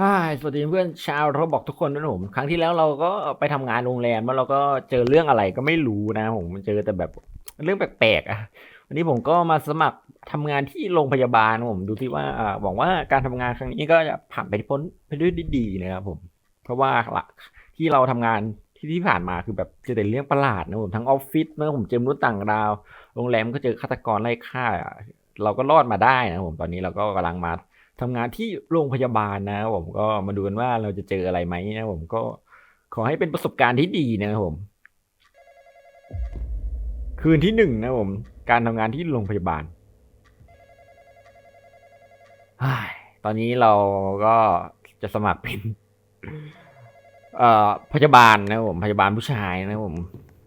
ฮ่าสวัสดีเพื่อนชาวเราบอกทุกคนนะผมครั้งที่แล้วเราก็ไปทำงานโรงแรมแล้วเราก็เจอเรื่องอะไรก็ไม่รู้นะผมมันเจอแต่แบบเรื่องแปลกๆอะวันนี้ผมก็มาสมัครทำงานที่โรงพยาบาลผมดูที่ว่าหวังว่าการทำงานครั้งนี้ก็จะผ่านไปพ้นไปด้วยดีๆนะครับผม เพราะว่าหลักที่เราทำงานที่ที่ผ่านมาคือแบบเจอแต่เรื่องประหลาดนะผมทั้งออฟฟิศนะผมเจอมนุษย์ต่างดาว โรงแรมก็เจอฆาตกรไล่ฆ่า เราก็รอดมาได้นะผมตอนนี้เราก็กำลังมา ทำงานที่โรงพยาบาลนะผมก็มาดูกันว่าเราจะเจออะไรไหมนะผมก็ขอให้เป็นประสบการณ์ที่ดีนะครับผม คืนที่หนึ่งนะผม การทำงานที่โรงพยาบาลตอนนี้เราก็จะสมัครเป็นเอ่อพยาบาลนะผมพยาบาลผู้ชายนะผม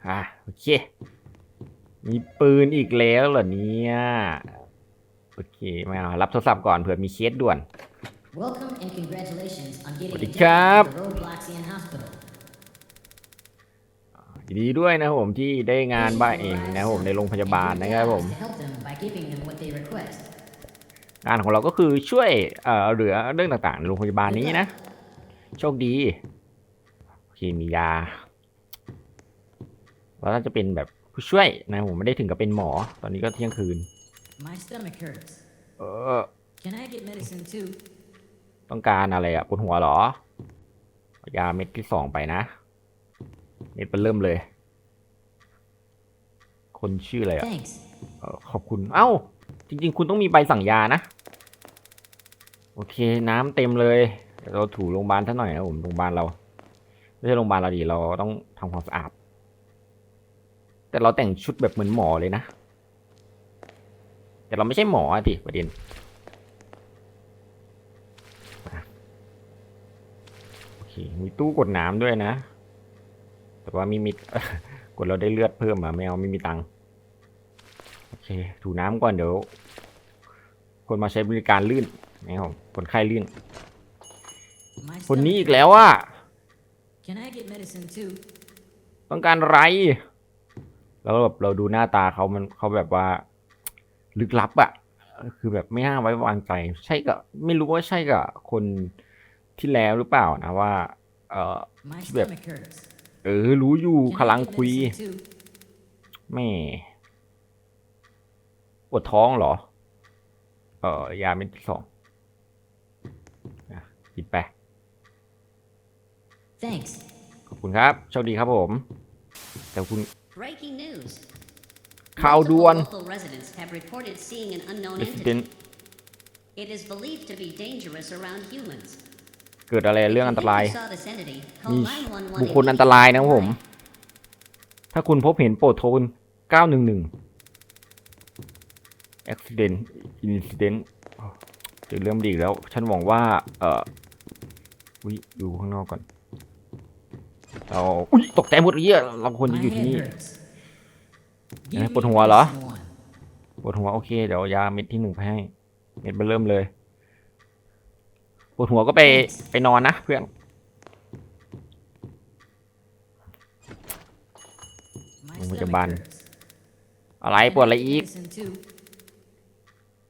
อะโอเค มีปืนอีกแล้วเหรอเนี่ย โอเคไม่เอารับโทรศัพท์ก่อนเผื่อมีเคสด่วน Welcome and congratulations on getting สวัสดี addicted ครับ to the Robloxian Hospital. ยินดีด้วยนะครับผมที่ได้งานบ้านเองนะครับผมในโรงพยาบาล And do นะครับ their ผม best to help them by giving them what they request. งานของเราก็คือช่วยเอ่อเหลือเรื่องต่างๆในโรงพยาบาลนี้นะ โชคดีโอเคมียาเราน่าจะเป็นแบบผู้ช่วยนะผมไม่ได้ถึงกับเป็นหมอ ตอนนี้ก็เที่ยงคืน My stomach hurts. เออ Can I get medicine too? ต้องการอะไรอะปวดหัวเหรอเอายาเม็ดที่สองไปนะ เม็ดเป็นเริ่มเลย คนชื่ออะไรอะ Thanks. เออขอบคุณ เอ้า จริง ๆ คุณต้องมีใบสั่งยานะ โอเค น้ำเต็มเลยเดี๋ยวเราถูโรงพยาบาลท่าหน่อยนะผม โรงพยาบาลเรา ไม่ใช่โรงพยาบาลเราดี เราต้องทำความสะอาด แต่เราแต่งชุดแบบเหมือนหมอเลยนะ แต่เราไม่ใช่หมออะดิประเด็นมาโอเคมีตู้กดน้ำด้วยนะ แต่ว่ามีมีกดเราได้เลือดเพิ่มมาไม่เอาไม่มีตังค์โอเค ถูน้ำก่อนเดี๋ยว คนมาใช้บริการลื่นนะครับคนไข้ลื่น My คน stomach นี้อีก hurts. แล้วอะ Can I get medicine too? ต้องการอะไร แล้วแบบเราดูหน้าตาเขามันเขาแบบว่า ลึกลับอะคือแบบไม่น่าไว้วางใจ ใช่กับไม่รู้ว่าใช่กับคนที่แล้วหรือเปล่านะว่า เออ My Bẹp. stomach hurts. เออ รู้อยู่ Can กำลั I ง get คุย medicine too? แม่ปวดท้องเหรอ เออยาเม็ดที่สองอะกินไป Thanks. ขอบคุณครับโชคดีครับผม แต่คุณ Breaking news. ข่าวด่วน Multiple local residents have reported seeing an unknown entity. Resident It is believed to be dangerous around humans. เกิดอะไรเรื่องอันตราย If you saw this entity, มี call 911บุคคลอันตรายนะครับผม ถ้าคุณพบเห็นโปรดโทร911 accident incident อ้าวเจอเรื่องไม่ดีอีกแล้ว ฉันหวังว่า เอ่อวิดูข้างนอกก่อน เราอุ้ยตกใจหมดเลยอะเราควร My จะอยู่ที่ head นี่ hurts. Cái Give này me bột hùa lỏ. medicine one. ปวดหัวโอเคเดี๋ยวยาเม็ดที่หนึ่งไปให้ เม็ดมาเริ่มเลยปวดหัวก็ไปไปนอนนะเพื่อน My Không có cho stomach ban. hurts. อะไร Can ปวด I อะไร get อีก medicine too?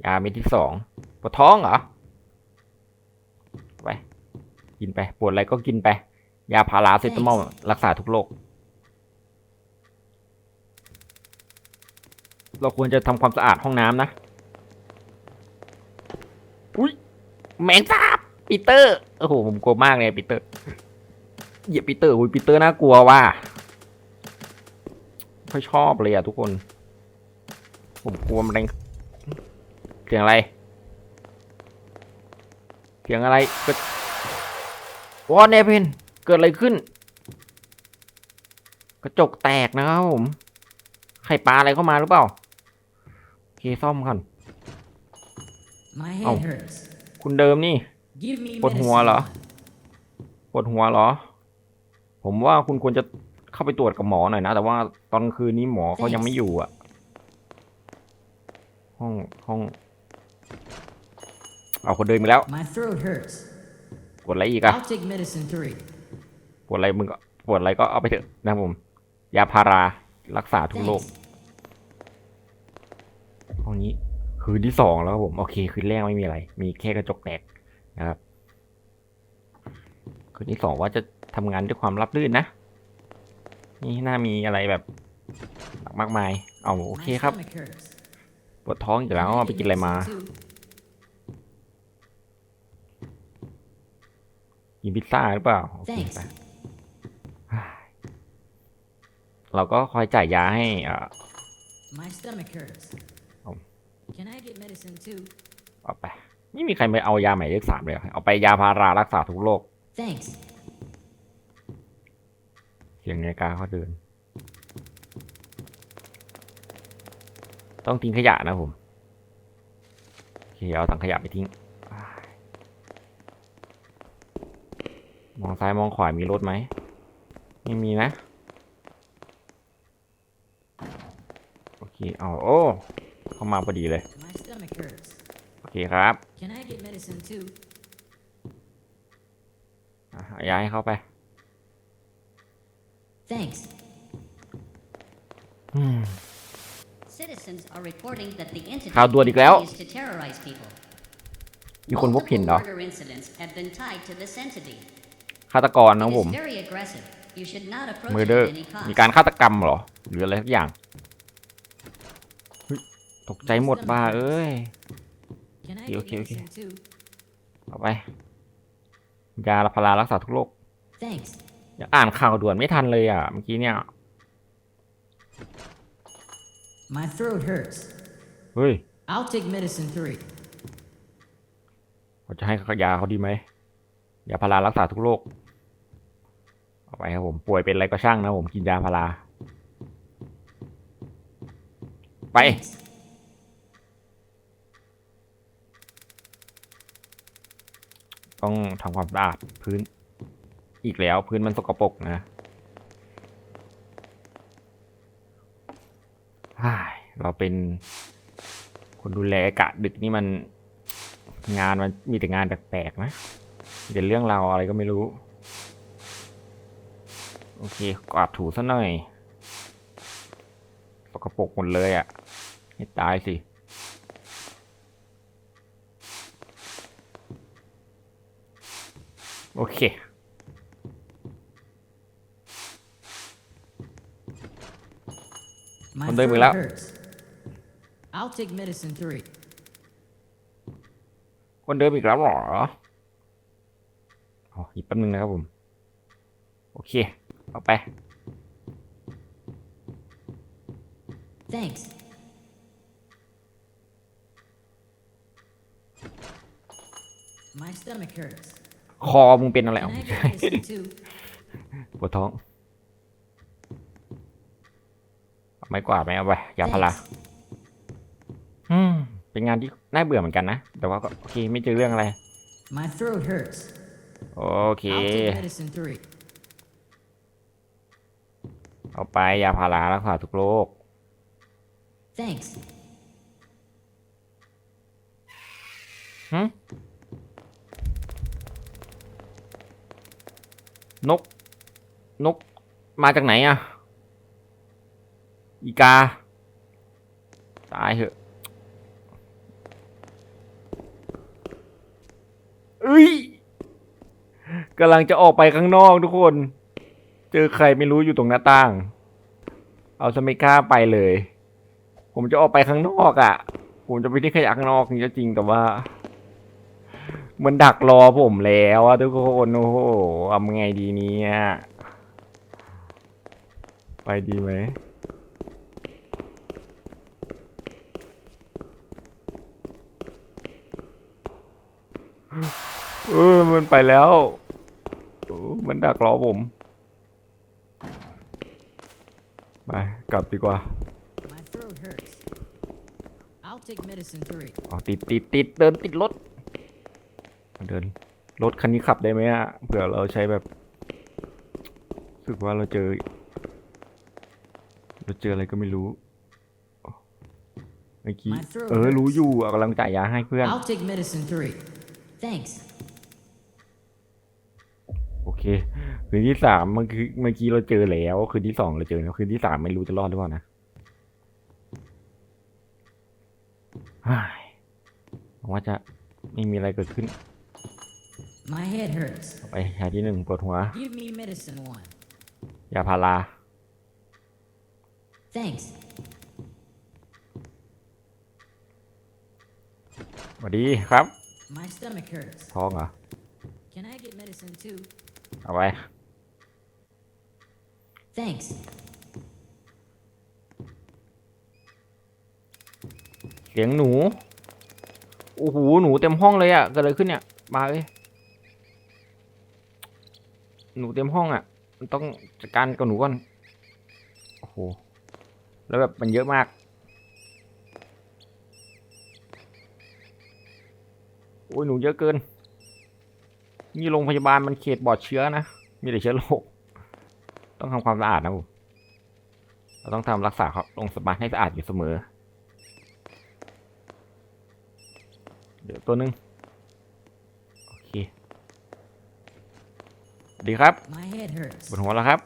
ยาเม็ดที่สองปวดท้องเหรอไปกินไปปวดอะไรก็กินไป ยาพาราเซตามอลรักษาทุกโรค เราควรจะทำความสะอาดห้องน้ำนะ อุ้ยแมงสาบปีเตอร์ โอ้โห ผมกลัวมากเลยปีเตอร์ เหยียบปีเตอร์อุ้ยปีเตอร์น่ากลัวว่ะไม่ชอบเลยอะทุกคน ผมกลัวมันแรงเสียงอะไร เสียงอะไรเกิดวอนเนเพนเกิดอะไรขึ้น กระจกแตกนะครับผม ใครปลาอะไรเข้ามาหรือเปล่า เคซ่อมก่อน My Oh. head hurts. คุณเดิมนี่ Give me ปวดหัว medicine เหรอ one. ปวดหัวเหรอ ผมว่าคุณควรจะเข้าไปตรวจกับหมอหน่อยนะ แต่ว่าตอนคืนนี้หมอเขายังไม่อยู่อะห้องห้อง เอาคนเดินมาแล้ว My throat hurts. ปวดอะไรอีกอะ I'll take medicine three. ปวดอะไรมึงก็ปวดอะไรก็เอาไปเถอะนะครับผม ยาพารารักษาทุกโรค Thanks. ห้องนี้ คืนที่สองแล้วครับผม โอเค คืนแรกไม่มีอะไร มีแค่กระจกแตกนะครับ คืนที่สองว่าจะทำงานด้วยความรับรื่นนะ นี่น่ามีอะไรแบบมากมาย เอาโอ My เคครับ stomach hurts. ปวดท้องอีกแล้ว Can I ไป get กินอะไรมา medicine too? กินพิซซ่าหรือเปล่าโอเค Thanks. ไปเราก็คอยจ่ายยาให้อ่า My stomach hurts. Oh. Can I get medicine too? เอาไป ไม่มีใครไปเอายาหมายเลขสามเลยเหรอเอาไปยาพารารักษาทุกโรค Thanks. เสียงนาฬิกาเขาเดิน ต้องทิ้งขยะนะผมโอเคเอาถังขยะไปทิ้งมองซ้ายมองขวามีรถไหม ไม่มีนะ โอเค เอา โอ้ เข้ามาพอดีเลย My stomach hurts. โอเคครับ Can I get medicine too? อะเอาย้ายให้เข้าไป Thanks. อืม Citizens are reporting that the entity ข่าวด่วนอีกแล้ว continues to terrorize people. มีคนพบเห็นเหรอ Multiple murder incidents have been tied to this entity. ฆาตกรนะ It ผม is very aggressive. You should not approach มื it อเดอร์ at any มี cost. การฆาตกรรมเหรอ หรืออะไรสักอย่างเฮ้ย ตกใจหมดบ้าเอ้ย Can I Okay, get okay, okay. medicine too? เอาไป ยาพารารักษาทุกโรค Thanks. อยากอ่านข่าวด่วนไม่ทันเลยอะ เมื่อกี้เนี่ย My throat hurts. เฮ้ย I'll take medicine three. เขาจะให้ยาเขาดีไหมยาพารารักษาทุกโรคเอาไปครับผมป่วยเป็นอะไรก็ช่างนะผมกินยาพาราไป ต้องทำความสะอาดพื้นอีกแล้วพื้นมันสกปรกนะเราเป็นคนดูแลกะดึกนี่มันงานมันมีแต่งานแปลกๆนะมีแต่เรื่องราวอะไรก็ไม่รู้ โอเคกวาดถูซะหน่อยสกปรกหมดเลยอะ่ะ ให้ตายสิ โอเค My Con đây throat 16. hurts. I'll take medicine three. คนเดิมอีกแล้วเหรออ๋อหยิบแป๊บนึงนะครับผม โอเค เอาไป Thanks. My stomach hurts. คอมึงเป็นอะไร Can อ๋อ I ไม่ใช่ปวดท้องไม้กวาดไหมเอาไปยาพาราอืมเป็นงานที่น่าเบื่อเหมือนกันนะ แต่ว่าก็โอเคไม่เจอเรื่องอะไร My throat hurts. โอเค เอาไปยาพารารักษาทุกโรค Thanks. หึ นก นก มาจากไหนอะอีกา ตายเหอะเอ้ยกำลังจะออกไปข้างนอกทุกคน เจอใครไม่รู้อยู่ตรงหน้าต่าง เอาสไม่กล้าไปเลย ผมจะออกไปข้างนอกอะ่ะ ผมจะไปที่ขยะข้างนอกจริงแต่ว่า มันดักรอผมแล้วอะทุกคนโอ้โหทำไงดีเนี่ยไปดีไหมเออมันไปแล้วโอ้มันดักรอผม ไป กลับดีกว่า My throat hurts. I'll take medicine three. อ๋อติดติดติดเดินติดรถ เดิน รถคันนี้ขับได้ไหมอะเผื่อเราใช้แบบรู้สึกว่าเราเจอ เราเจออะไรก็ไม่รู้เมื่อกี้ My throat เออ รู้ hurts. อยู่อะกำลังจ่ายยาให้เพื่อน I'll take medicine three. Thanks. โอเค คืนที่สามเมื่อกี้เมื่อกี้เราเจอแล้ว คืนที่สองเราเจอแล้ว คืนที่สามไม่รู้จะรอดหรือเปล่านะฮ่ายหวังว่าจะไม่มีอะไรเกิดขึ้น My head hurts. ไปยาที่หนึ่งปวดหัว Give me medicine one. ยาพารา Thanks. สวัสดีครับ My stomach hurts. ท้องเหรอ Can I get medicine too? เอาไป Thanks. เสียงหนู โอ้โห หนูเต็มห้องเลยอะ่ะเกิดอะไรขึ้นเนี่ย มาเลย หนูเต็มห้องอะ่ะ มันต้องจัดการกับหนูก่อน โอ้โห แล้วแบบมันเยอะมาก โอ้ยหนูเยอะเกิน นี่โรงพยาบาลมันเขตปลอดเชื้อนะ มีแต่เชื้อโรค ต้องทำความสะอาดนะผมเราต้องทำรักษาโรงพยาบาลให้สะอาดอยู่เสมอ เดี๋ยวตัวหนึ่งโอเค ดีครับ My head hurts. บนหัวแล้วครับ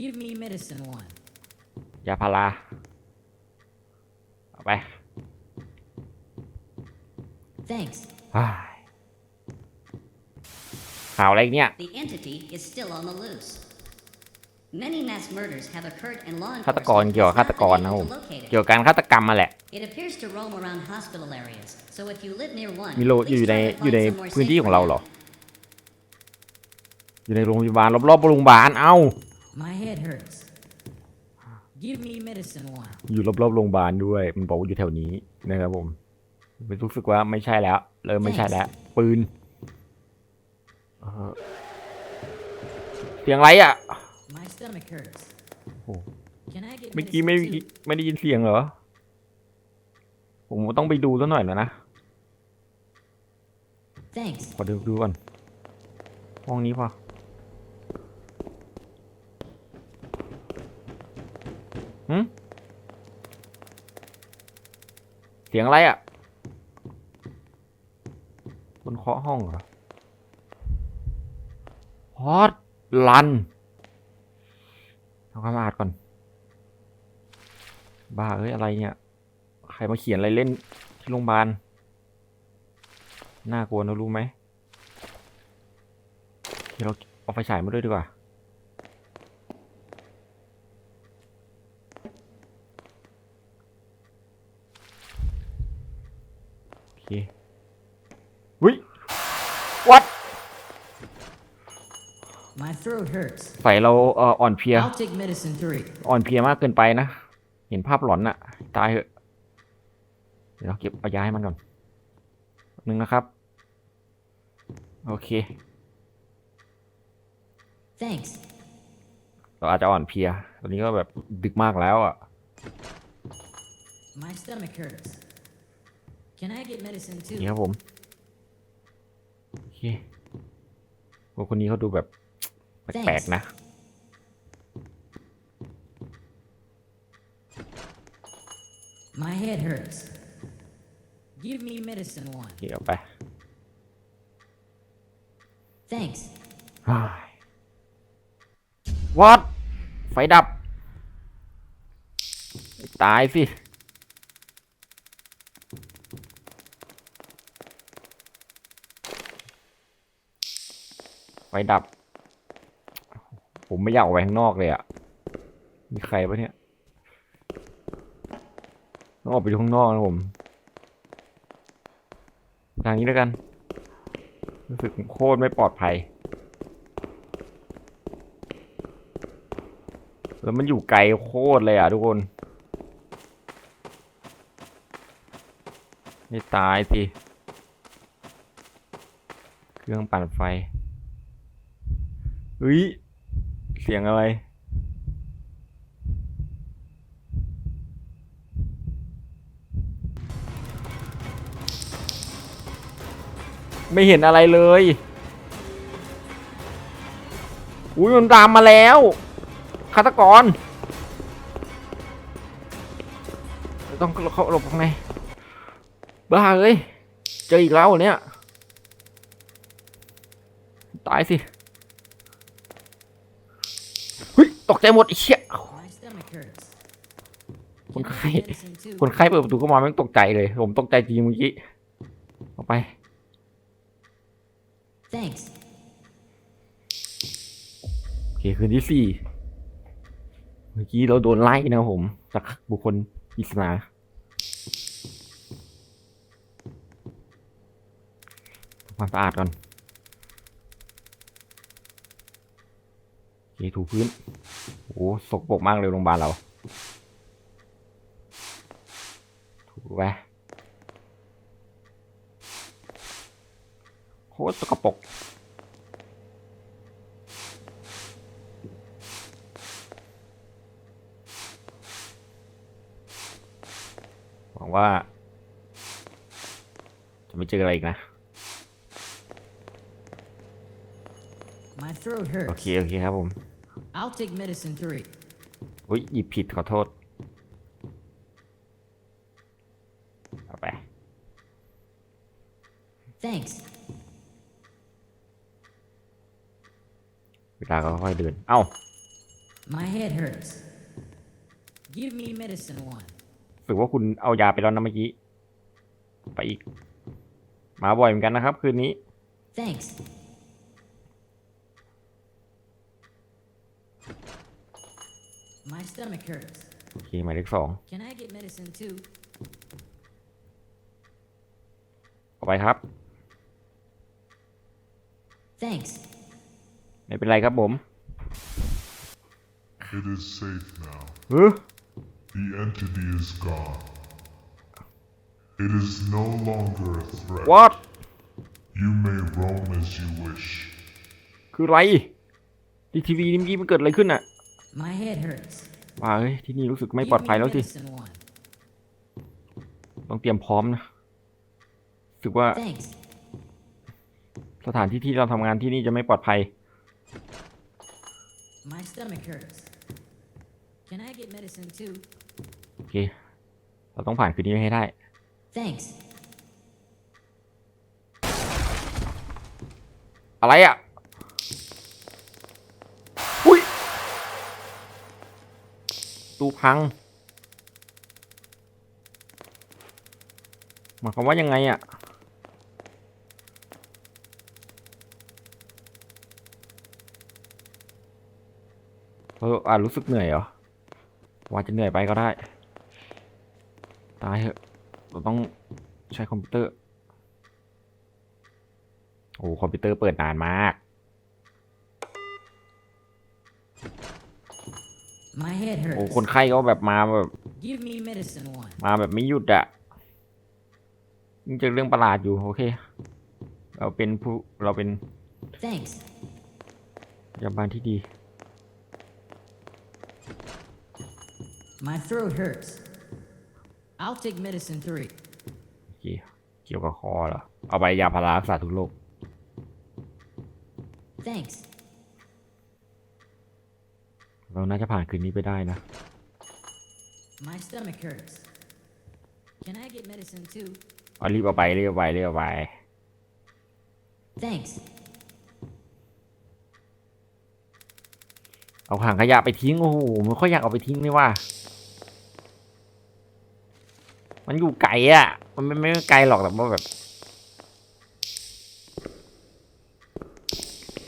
Give me medicine one. ยาพาราเอาไป Thanks. อ้ายข่าวอะไรอีกเนี่ย The entity is still on the loose. Many mass murders have occurred and law ฆาตกร enforcement เกี่ยวกับ has ฆาต not กร been นะผ able ม to locate เกี่ยว it. กับการฆาตกรรมมาแหละ It appears to roam around hospital areas, so if you live near one, มีโล please อยู่ใน try to อยู่ใน find somewhere พื้นที่ safe ของ for เรา now. เหรอ อยู่ในโรงพยาบาลรอบๆโรงพยาบาลเอ้า My head hurts. Give me medicine one. อยู่รอบๆโรงพยาบาลด้วย มันบอกว่าอยู่แถวนี้นะครับผมมันรู้สึกว่าไม่ใช่แล้วเริ่มไม่ใช่แล้ว ปืนเอ่อเสียงอะไรอะ My stomach hurts. Oh. Can I get เมื่อกี้ไม่ medicine too? ไม่ได้ยินเสียงเหรอ ผมต้องไปดูซะหน่อยแล้วนะ Thanks. ขอดูดูก่อนห้องนี้พอ หืมเสียงอะไรอะคนเคาะห้องเหรอฮอตลันทำความสะอาดก่อน บ้าเอ้ยอะไรเนี่ย ใครมาเขียนอะไรเล่นที่โรงพยาบาล น่ากลัวนะรู้ไหมเดี๋ยวเราเอาไฟฉายมาด้วยดีกว่า โอเควิวัด My throat hurts. ไฟเราเอ่ออ่อนเพลีย I'll take medicine three. อ่อนเพลียมากเกินไปนะ เห็นภาพหลอนอะตายเหอะ เดี๋ยวเราเก็บเอายาให้มันก่อนแป๊บนึงนะครับ โอเค Thanks. เราอาจจะอ่อนเพลีย ตอนนี้ก็แบบดึกมากแล้วอะ My stomach hurts. Can I get medicine นี่ too? ครับผมโอเคโอ้คนนี้เขาดูแบบแปลกๆนะ My head hurts. Give me medicine โอ one. เคเอาไป Thanks. วัดไฟดับ ตายสิ ไฟดับ ผมไม่อยากออกไปข้างนอกเลยอะ่ะ มีใครปะเนี่ย ต้องออกไปข้างนอกนะผม ทางนี้แล้วกัน รู้สึกโคตรไม่ปลอดภัย แล้วมันอยู่ไกลโคตรเลยอะทุกคนไม่ตายสิ เครื่องปั่นไฟ เฮ้ย เสียงอะไร ไม่เห็นอะไรเลย อุ้ยมันตามมาแล้วฆาตกร ต้องเขาหลบข้างใน บ้าเอ้ยเจออีกแล้วเนี่ย ตายสิเฮ้ย ตกใจหมดไอ้เชี่ย My stomach hurts. คน Can I ไข้ get medicine too? คนไข้เปิดประตูเข้ามาแม่งตกใจเลย ผมตกใจจริงเมื่อกี้เอาไป Thanks. โอเคคืนที่สี่เมื่อกี้เราโดนไล่นะครับผม จากบุคคลปริศนาทำความสะอาดก่อนโอเคถูพื้น โอ้สกปรกมากเลยโรงพยาบาลเรา ถูไปโคตรสกปรกหวังว่า จะไม่เจออะไรอีกนะ My throat โอ hurts. เค โอเคครับผม I'll take medicine three. อุ้ยหยิบผิดขอโทษ เอาไป Thanks. เวลาก็ค่อยๆเดิน เอ้า My head hurts. Give me medicine one. รู้สึกว่าคุณเอายาไปแล้วนะเมื่อกี้ ไปอีก มาบ่อยเหมือนกันนะครับ คืนนี้ Thanks. My stomach hurts. โอเคหมายเลขสอง Can I get medicine too? เอาไปครับ Thanks. ไม่เป็นไรครับผม It is safe now. เฮ้ย The entity is gone. It is no longer a threat. what You may roam as you wish. คืออะไรดีทีวีนี่เมื่อกี้มันเกิดอะไรขึ้นอะ My head hurts. ว่าเฮ้ยที่นี่รู้สึกไม่ Give ปลอดภัย me แล้วสิ medicine one. ต้องเตรียมพร้อมนะรู้สึกว่า Thanks. สถานที่ที่เราทำงานที่นี่จะไม่ปลอดภัย My stomach hurts. Can I get medicine too? โอเค เราต้องผ่านคืนนี้ให้ได้ Thanks. อะไรอะ อุ้ย ตูพังหมายความว่ายังไงอะเอออ่ารู้สึกเหนื่อยเหรอว่าจะเหนื่อยไปก็ได้ ตายเหอะเราต้องใช้คอมพิวเตอร์ โอ้คอมพิวเตอร์เปิดนานมาก My head โอ้ hurts. คนไข้ก็แบบมาแบบ Give me medicine one. มาแบบไม่หยุดอะยังเจอเรื่องประหลาดอยู่โอเค เราเป็นผู้เราเป็น Thanks. พยาบาลที่ดี My throat hurts. I'll take medicine three. โอเคเกี่ยวกับคอเหรอเอาไปยาพารารักษาทุกโรค Thanks. เราน่าจะผ่านคืนนี้ไปได้นะ My stomach hurts. Can I get medicine too? เอารีบเอาไปรีบเอาไปรีบเอาไป Thanks. เอาถังขยะไปทิ้งโอ้โหมันค่อยอยากเอาไปทิ้งเลยว่ามันอยู่ไกลอะมันไม่ไม่ไกลหรอกแต่ว่าแบบ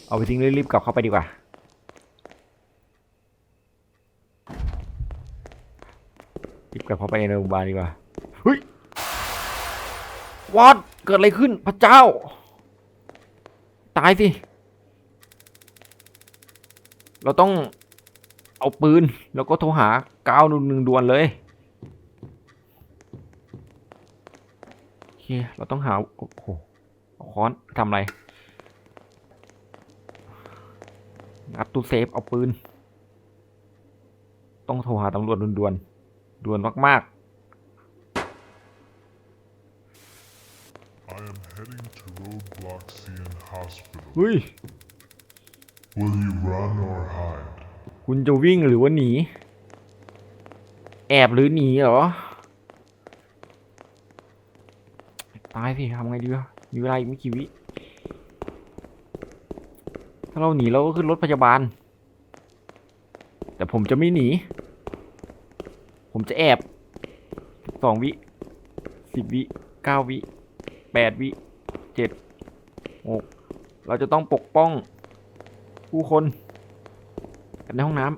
เอาไปทิ้งรีบๆกลับเข้าไปดีกว่า รีบ กับเข้าไปในโรงพยาบาลดีกว่าเฮ้ยวัดเกิดอะไรขึ้นพระเจ้า ตายสิ เราต้องเอาปืน แล้วก็โทรหาก้าวหนึ่งด่วนเลยโอเคเราต้องหา โอ้โหค้อนทำอะไรงัดตู้เซฟเอาปืน ต้องโทรหาตำรวจด่วนๆ ด่วนมาก I am heading to Roadblocksian Hospital. ๆเฮ้ย Will you run or hide? คุณจะวิ่งหรือว่าหนี แอบหรือหนีเหรอ ตายสิทำไงดีวะมีเวลาอีกไม่กี่วิ ถ้าเราหนีเราก็ขึ้นรถพยาบาล แต่ผมจะไม่หนี ผมจะแอบสองวิสิบวิเก้าวิแปดวิเจ็ดหกเราจะต้องปกป้องผู้คนกันในห้องน้ำ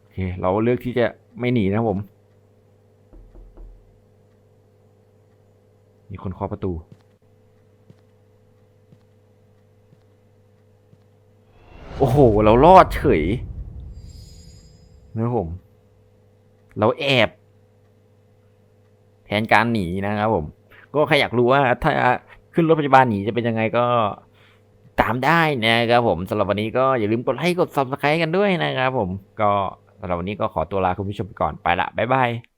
โอเคเราเลือกที่จะไม่หนีนะผม มีคนเคาะประตูโอ้โห เรารอดเฉย นะครับผม เราแอบแผนการหนีนะครับผม ก็ใครอยากรู้ว่า ถ้าขึ้นรถพยาบาลหนีจะเป็นยังไงก็ตามได้นะครับผมสำหรับวันนี้ก็อย่าลืมกดไลค์กด subscribe กันด้วยนะครับผมก็สำหรับวันนี้ก็ขอตัวลาคุณผู้ชมไปก่อนไปละบ๊ายบาย